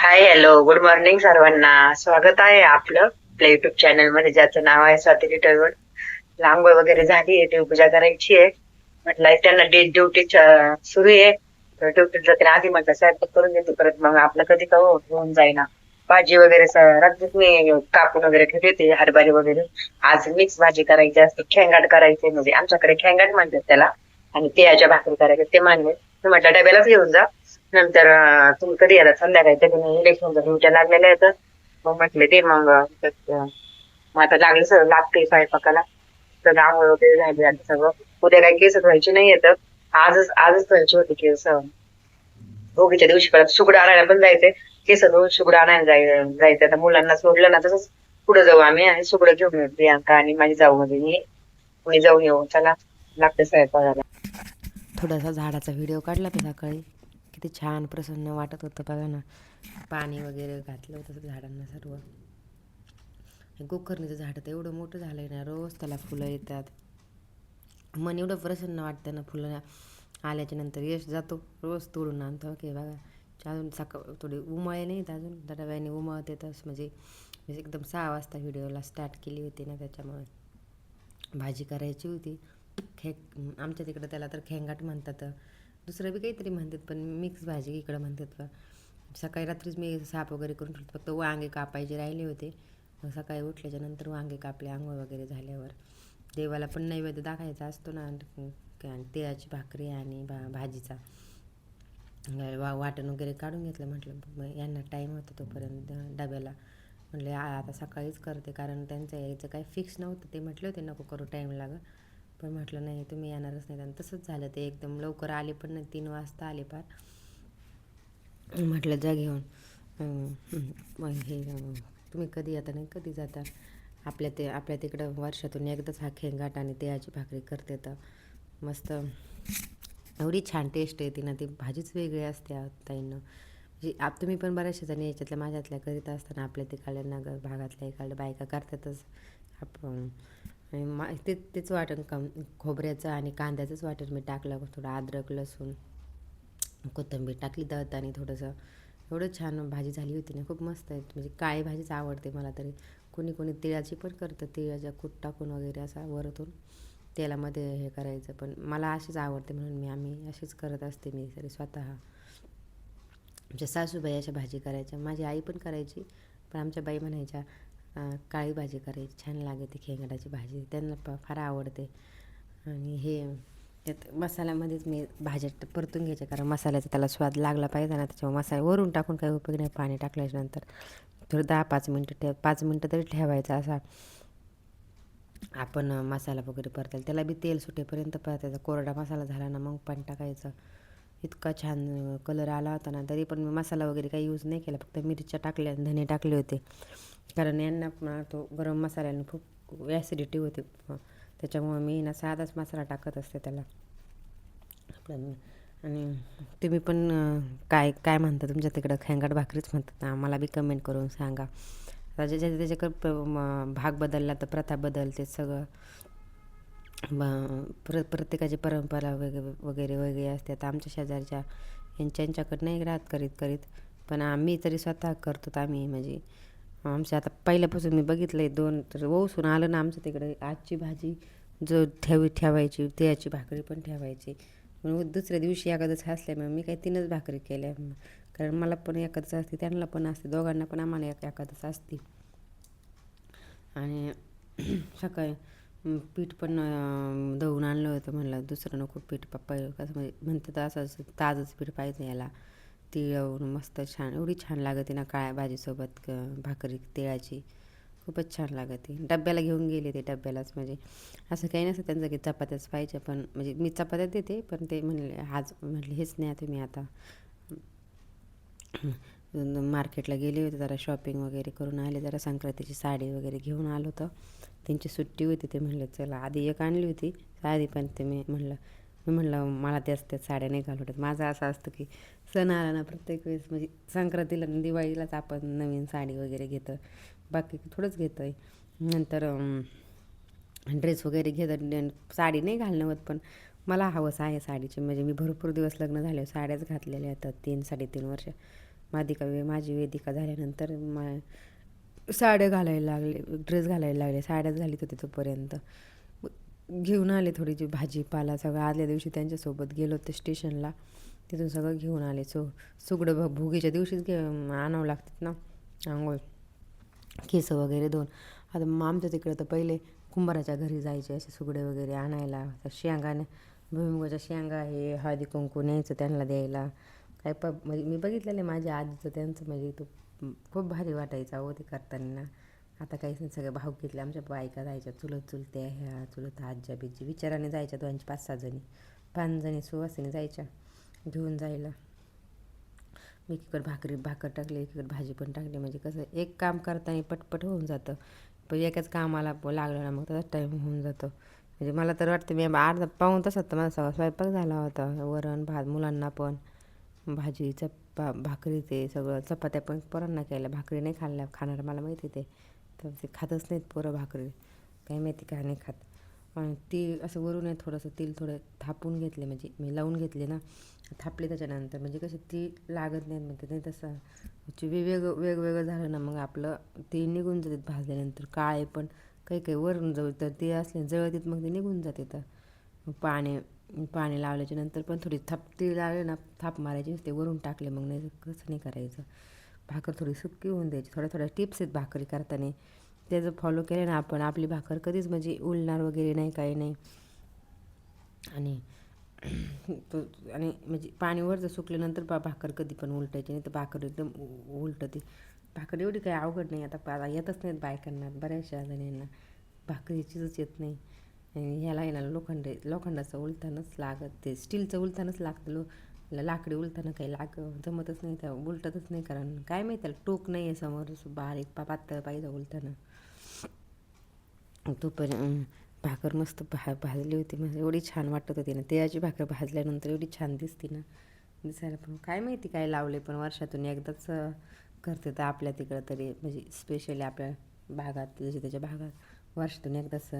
Hi hello good morning सर्वांना. स्वागत आहे आपलं आपल्या युट्यूब चॅनलमध्ये ज्याचं नाव आहे स्वाती रिटर्न लांगोळ वगैरे झाली आहे देवपूजा करायची आहे. म्हटलं त्यांना डेट ड्युटी सुरू आहे. ड्युटी जाते आधी म्हटलं स्वयंपाक करून देते. परत मग आपलं कधी का हो, होऊन जाईना. भाजी वगैरे स- मी कापून वगैरे ठेवते ते हरभरे वगैरे. आज मिक्स भाजी करायची असते खेंगाट करायचे म्हणजे आमच्याकडे खेंगाट म्हणतात त्याला. आणि तिळाच्या भाकरी करायचे ते मान्य म्हटलं डब्यालाच घेऊन जा. नंतर अं, तुम्ही कधी येतात संध्याकाळी तरी इलेक्शनच्या ड्युट्या लागलेल्या आहेत. मग म्हटले ते मग मग आता लागले सगळं लागते स्वयंपाकाला. तर आंघोळ वगैरे झाली आता सगळं. उद्या काही केस धुवायची नाही येत आजच आजच धुवायची होती केस. ओगीच्या दिवशी परत सुगड आणायला पण जायचंय केस धुवून सुगड आणायला जाय जायचं. आता मुलांना सोडलं ना तसंच पुढे जाऊ आम्ही आणि सुगडं घेऊन येऊ. प्रियांका आणि माझी जाऊ म्हणजे मी. जाऊन येऊ. चला लागते स्वयंपाकाला. थोडासा झाडाचा व्हिडिओ काढला होता सकाळी. किती छान प्रसन्न वाटत होतं बघा ना. पाणी वगैरे घातलं होतं झाडांना सर्व. गोकर्णीचं झाड तर एवढं मोठं झालं आहे ना रोज त्याला फुलं येतात. मन एवढं प्रसन्न वाटतं ना फुलं आल्याच्यानंतर यश जातो. रोज तोडून आणतो. की बघा. अजून सकाळ थोडी उमळे नाहीत अजून. जरा वेळाने उमळत येतच म्हणजे एकदम सहा वाजता व्हिडिओला स्टार्ट केली होती ना त्याच्यामुळे भाजी करायची होती. खे आमच्या तिकडं त्याला तर खेंगाट म्हणतात. दुसरं बी काहीतरी म्हणतात पण मिक्स भाजी इकडं म्हणतात का सकाळी रात्रीच मी साप वगैरे करून ठेवतो फक्त वांगे कापायचे राहिले होते. सकाळी उठल्याच्या नंतर वांगे कापले आंघोळ वगैरे झाल्यावर. देवाला पण नैवेद्य दाखायचा असतो ना आणि तिळाची भाकरी आणि भा भाजीचा. वा वाटण वगैरे काढून घेतलं म्हटलं यांना टाईम होता तोपर्यंत डब्याला. म्हटलं आता सकाळीच करते कारण त्यांचं यायचं काही फिक्स नव्हतं ते म्हटलं होते नको करू टाईम लागं पण म्हटलं नाही तुम्ही येणारच नाही. आणि तसंच झालं ते एकदम. लवकर आले पण नाही तीन वाजता आले पार. म्हटलं जा घेऊन. मग हे तुम्ही कधी येता नाही कधी जाता? आपल्या ते आपल्या तिकडं वर्षातून एकदाच हा खेंगाट आणि तिळाची भाकरी करते तर मस्त. एवढी छान टेस्ट येते ना ती भाजीच वेगळी असते ताईनं ताईंनं. म्हणजे आप तुम्ही पण बऱ्याचशा जणी याच्यातल्या माझ्यातल्या करीत असताना आपल्या तिकडल्या नगर भागातल्या इकडल्या बायका करतातच. आपण आणि मा ते तेच वाटण कम खोबऱ्याचं आणि कांद्याचंच वाटण मी टाकलं. थोडं अद्रक लसूण कोथिंबीर टाकली दळत आणि थोडंसं. एवढं छान भाजी झाली होती ना खूप मस्त आहे. म्हणजे काळी भाजीच आवडते मला तरी. कोणी कोणी तिळाची पण करतं तिळाच्या कूट टाकून वगैरे असा वरतून. तेलामध्ये हे करायचं पण मला अशीच आवडते म्हणून मी आम्ही अशीच करत असते मी तरी स्वतः. आमच्या सासूबाई अशा भाजी करायच्या माझी आई पण करायची पण आमच्या बाई म्हणायच्या काळी भाजी करायची छान लागते खेंगडाची भाजी त्यांना प फार आवडते. आणि हे त्यात मसाल्यामध्येच मी भाज्या परतून घ्यायच्या कारण मसाल्याचा त्याला स्वाद लागला पाहिजे ना त्याच्यामुळे मसाला वरून टाकून काही उपयोग नाही पाणी टाकल्याच्यानंतर थोडं दहा पाच मिनटं ठेव पाच मिनटं तरी ठेवायचा असा. आपण मसाला वगैरे परतायला त्याला बी तेल सुटेपर्यंत परतायचा कोरडा मसाला झाला ना मग पाणी टाकायचं. इतका छान कलर आला होता ना तरी पण मी मसाला वगैरे काही यूज नाही केला फक्त मिरच्या टाकल्या धने टाकले होते. कारण यांना पण तो गरम मसाल्याने खूप ॲसिडिटी होते. त्याच्यामुळे मी ना साधाच मसाला टाकत असते त्याला. आणि तुम्ही पण काय काय म्हणता? तुमच्या तिकडं खेंगाट भाकरीच म्हणतात ना मला बी कमेंट करून सांगा. ज्याच्या त्याच्याकडं प- म- भाग बदलला तर प्रथा बदलते सगळं. प्र प्रत्येकाची परंपरा वगैरे वगैरे वेगळी असते. आता आमच्या शेजारच्या यांच्या यांच्याकडं नाही राहत करीत करीत पण आम्ही तरी स्वतः करतो आम्ही म्हणजे आमच्या आता पहिल्यापासून मी बघितलं आहे दोन तर ओसून आलं ना आमचं तिकडे. आजची भाजी जो ठेवी ठेवायची तिळाची भाकरी पण ठेवायची. म्हणून दुसऱ्या दिवशी एखादंच असल्यामुळे मी काही तीनच भाकरी केल्या. कारण मला पण एखादंच असते त्यांना पण असते दोघांना पण आम्हाला एक एखादंच असते. आणि सकाळी पीठ पण अं, दळून आणलं होतं म्हणलं दुसरं नको पीठ पप्पा कसं म्हणजे म्हणतात असं ताजंच पीठ पाहिजे याला. तिळवून मस्त छान एवढी छान लागते ना काळ्या भाजीसोबत क भाकरी तिळाची. खूपच छान लागते. डब्याला घेऊन गेले ते डब्यालाच म्हणजे. असं काही नसतं त्यांचं की चपात्याच पाहिजे पण म्हणजे मी चपात्या देते पण ते म्हणले आज म्हटले हेच नाही तुम्ही आता. मार्केटला गेले होते जरा शॉपिंग वगैरे करून आले जरा संक्रांतीची साडी वगैरे घेऊन आलो होतं. त्यांची सुट्टी होती ते म्हणले चला आधी एक आणली होती आधी पण ते मी म्हणलं मी म्हणलं मला त्याच त्या साड्या नाही घालवतात माझं असं असतं की सण आला ना प्रत्येक वेळेस म्हणजे संक्रांतीला दिवाळीलाच आपण नवीन साडी वगैरे घेतं. बाकी थोडंच घेतं आहे नंतर ड्रेस वगैरे घेतात साडी नाही घालणं होत पण मला हवंच आहे साडीची. म्हणजे मी भरपूर दिवस लग्न झाले साड्याच घातलेल्या आहेत तीन साडेतीन वर्ष. मादिका वे माझी वेदिका झाल्यानंतर मा साड्या घालायला लागले ड्रेस घालायला लागले. साड्याच घालीत होते तोपर्यंत. घेऊन आले थोडी भाजीपाला सगळं. आदल्या दिवशी त्यांच्यासोबत गेलो तर स्टेशनला. तिथून सगळं घेऊन आले. सो सुगडं भ भुगीच्या दिवशीच घे आणावं लागतात ना आंघोळ केस वगैरे दोन आता मग आमच्या तिकडे तर पहिले कुंभाराच्या घरी जायचे असे सुगडे वगैरे आणायला. तर शेंगाने भुईमुगाच्या शेंगा हे हळदी कुंकू न्यायचं त्यांना द्यायला. काय प म्हणजे मी बघितलेलं आहे माझ्या आजीचं त्यांचं म्हणजे तो खूप भारी वाटायचं अहो ते करताना. आता काहीच नाही सगळे भाऊ घेतले आमच्या बायका जायच्या चुलत चुलत्या ह्या चुलत आज्या बिज्जी विचाराने जायच्या दोनशे पाच सहा जणी. पाच जणी सुवासिनी जायच्या घेऊन जायला. मी एकीकडे भाकरी भाकर टाकली एकीकडे भाजी पण टाकली. म्हणजे कसं एक काम करताना पटपट होऊन जातं. पण एकाच कामाला प- लागलं ना मग त्याचा टाईम होऊन जातो. म्हणजे मला तर वाटतं मी अर्धा पाहून तसं तर माझा सगळा स्वयंपाक झाला होता. वरण भात मुलांना पण. भाजी चपा भाकरी ते सगळं चपात्या पण पोरांना केल्या. भाकरी नाही खाल्ल्या खाणार मला माहिती ते. तर ते खातच नाहीत पोरं भाकरी. काही माहिती काय नाही खात. आणि ती असं वरून आहे थोडंसं तेल थोडं थापून घेतले म्हणजे मी लावून घेतले ना थापले त्याच्यानंतर. म्हणजे कसे ती लागत नाहीत म्हणजे नाही तसं. म्हणजे वेगवेगळं वेगवेगळं झालं ना मग आपलं ते निघून जातात भाजल्यानंतर. काळे पण काही काही वरून जवळ तर ते असले जळतीत मग ते निघून जाते तर. पाणी पाणी लावल्याच्या नंतर पण थोडी थाप ती लागली ना थाप मारायची ते वरून टाकले मग नाही कसं नाही करायचं. भाकर थोडी सुकी होऊन द्यायची. थोड्या थोड्या टिप्स आहेत भाकरी करताना. ते जर फॉलो केलं ना आपण आपली भाकर कधीच म्हणजे उलणार वगैरे नाही काही नाही. आणि तो आणि म्हणजे पाणीवर जर सुकल्यानंतर बा भाकर कधी पण उलटायची नाही तर भाकर एकदम उलटते. भाकर एवढी काही अवघड नाही. आता पा येतच नाहीत बायकांना बऱ्याचशा जणींना. भाकरीचीच येत नाही. आणि ह्याला येणार लोखंड लोखंडाचं उलतानच लागत ते. स्टीलचं उलतानच लागतं. लो लाकडी उलताना काही लाग जमतच नाही त्या उलटतच नाही कारण काय माहिती त्याला टोक नाही आहे समोर बारीक पा पातळ पाहिजे उलताना तोपर्यंत भाकर मस्त भा भाजली होती म्हणजे एवढी छान वाटत होती ना. तेळाची भाकर भाजल्यानंतर एवढी छान दिसते ना. दिसायला पण काय माहिती काय लावले पण वर्षातून एकदाच करते तर आपल्या तिकडं तरी म्हणजे स्पेशली आपल्या भागात जसे त्याच्या भागात वर्षातून एकदाच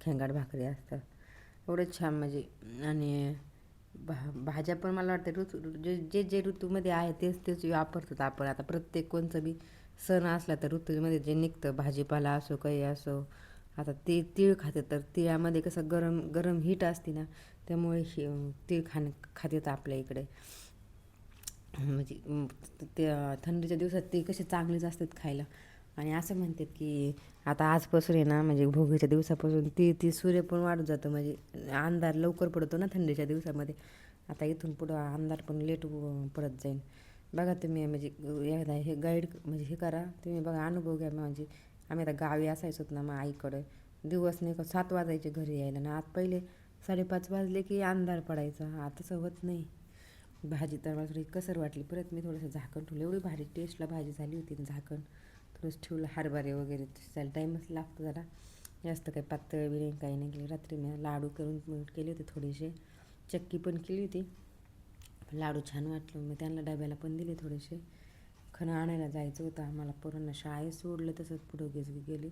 खेंगाड भाकरी असतं एवढं छान म्हणजे आणि भा भाज्या पण मला वाटतं ऋतू जे जे जे ऋतूमध्ये आहे तेच तेच वापरतात आपण. आता प्रत्येक कोणचं बी सण असला तर ऋतूमध्ये जे निघतं भाजीपाला असो काही असो आता ते तीळ खाते तर तिळामध्ये कसं गरम गरम हीट असते ना त्यामुळे ही तीळ खाणं खातात आपल्या इकडे. म्हणजे ते थंडीच्या दिवसात ते कसे चांगलेच असतात खायला. आणि असं म्हणतात की आता आजपासून आहे ना म्हणजे भोगीच्या दिवसापासून ती ती सूर्य पण वाढत जातं. म्हणजे अंधार लवकर पडतो ना थंडीच्या दिवसामध्ये. आता इथून पुढं अंधार पण लेट पडत जाईल बघा तुम्ही म्हणजे एकदा हे गाईड म्हणजे हे करा. तुम्ही बघा अनुभव घ्या. म्हणजे आम्ही आता गावी असायचो ना मग आईकडे. दिवस नाही का सात वाजायचे घरी यायला. ना आत पहिले साडेपाच वाजले की अंधार पडायचा. आता तसं होत नाही. भाजी तर मला थोडी कसर वाटली. परत मी थोडंसं झाकण ठेवलं. एवढी भारी टेस्टला भाजी झाली होती ना झाकण. थोडंसं ठेवलं हरभरे वगैरे त्याला टाईमच लागतो जरा. जास्त काही पातळ बिरे काही नाही केली. रात्री मी लाडू करून केले होते थोडेसे. चक्की पण केली होती. लाडू छान वाटलं. मी त्यांना डब्याला पण दिले थोडेसे. खणं आणायला जायचं होतं. आम्हाला पोरांना शाळेत सोडलं तसंच पुढं गेस गेली.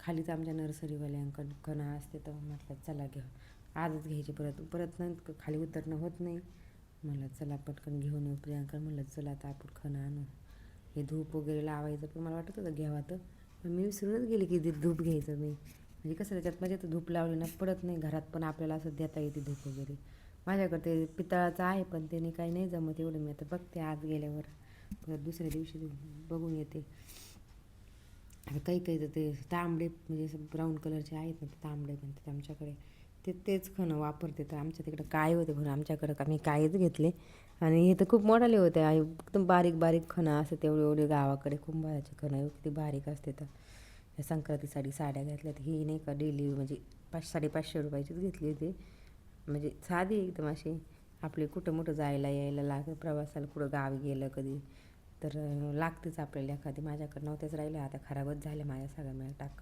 खालीच आमच्या नर्सरीवाल्यांकडं खणं असते तर म्हटलं चला घ्या. आजच घ्यायची परत. परत नाही खाली उतरणं होत नाही. म्हटलं चला पटकन घेऊन येऊ प्रियांका. म्हटलं चला आता आपण खणं आणू. हे धूप वगैरे लावायचं पण मला वाटत होतं घ्यावं तर पण मी विसरूनच गेले की ते धूप घ्यायचं मी. म्हणजे कसं त्याच्यात म्हणजे माझ्या तर धूप लावली ना पडत नाही घरात पण आपल्याला असं देता येते धूप वगैरे. माझ्याकडे ते पितळाचं आहे पण त्याने काही नाही जमत एवढं मी आता बघते आज गेल्यावर. परत दुसऱ्या दिवशी बघून येते. आता काही काही तर ते तांबडे म्हणजे असं ब्राऊन कलरचे आहेत ना ते तांबडे म्हणतात आमच्याकडे. ते तेच खणं वापरते तर आमच्या तिकडं काय होते भरून आमच्याकडं आम्ही कायच घेतले. आणि हे तर खूप मोठाले होते. आणि एकदम बारीक बारीक खणं असं तेवढे एवढे गावाकडे कुंभाराचे खणं किती बारीक असते तर. या संक्रांतीसाठी साड्या घातल्यात. ही नाही का डेली म्हणजे पाच साडेपाचशे रुपयाचीच घेतली होती. म्हणजे साधी एकदम अशी आपली कुठं मोठं जायला यायला लाग प्रवासाला कुठं गावी गेलं कधी तर लागतेच आपल्याला एखादी. माझ्याकडे नव्हत्याच राहिल्या. आता खराबच झाल्या माझ्या सगळ्या. मला टाक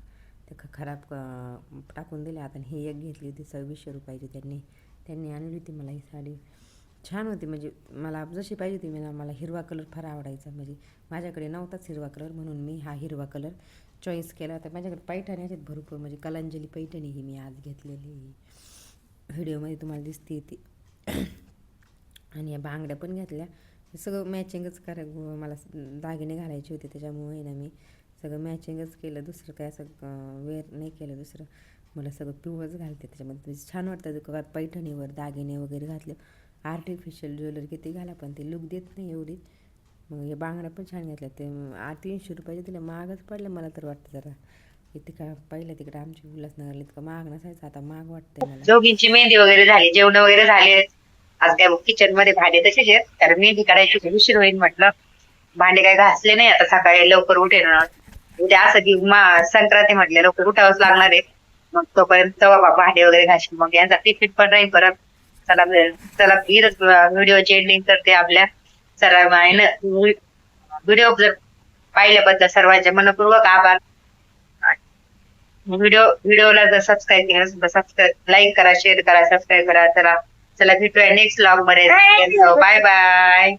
ते ख खराब टाकून दिल्या. आता आणि ही एक घेतली होती सव्वीसशे रुपयाची त्यांनी. त्यांनी आणली होती मला ही साडी. छान होती. म्हणजे मला जशी पाहिजे होती मला मला हिरवा कलर फार आवडायचा. म्हणजे माझ्याकडे नव्हताच हिरवा कलर म्हणून मी हा हिरवा कलर चॉईस केला होता. माझ्याकडे पैठणी आहेत भरपूर. म्हणजे कलांजली पैठणी ही मी आज घेतलेली व्हिडिओमध्ये तुम्हाला दिसते ती. आणि या बांगड्या पण घेतल्या. सगळं मॅचिंगच करा मला दागिने घालायचे होते त्याच्यामुळे ना मी सगळं मॅचिंगच केलं. दुसरं काय असं वेअर नाही केलं दुसरं. मला सगळं पिवळंच घालते. त्याच्यामध्ये छान वाटतं. का पैठणीवर दागिने वगैरे घातले आर्टिफिशियल ज्वेलरी किती घाला पण ते लुक देत नाही एवढी. मग हे बांगड्या पण छान घेतल्या. ते आ तीनशे रुपयाचे तिला महागच पडले मला तर वाटतं जरा. इथे का पहिलं तिकडे आमच्या उल्हासनगरला इतकं महाग नसायचं आता महाग वाटतंय मला. दोघींची मेहंदी वगैरे झाली जेवण वगैरे झाले. आज काय किचनमध्ये भांडे तसेच आहेत. तर मेहंदी काढायची उशीर होईल म्हटलं. भांडे काय घासले नाही आता सकाळी लवकर उठेन. उद्या असं की संक्रांती म्हटले लवकर उठावंच लागणार आहे. मग तोपर्यंत भांडे वगैरे घासून मग यांचा टिफिन पण राहील परत. चला चला व्हिडिओची एंडिंग करते आपल्या सर्व व्हिडिओ जर पाहिल्याबद्दल सर्वांचे मनपूर्वक आभार. व्हिडिओ व्हिडिओला जर सबस्क्राईब केलं सबस्क्राईब लाईक करा शेअर करा सबस्क्राईब करा. चला चला भेटूया नेक्स्ट ब्लॉगमध्ये. Bye bye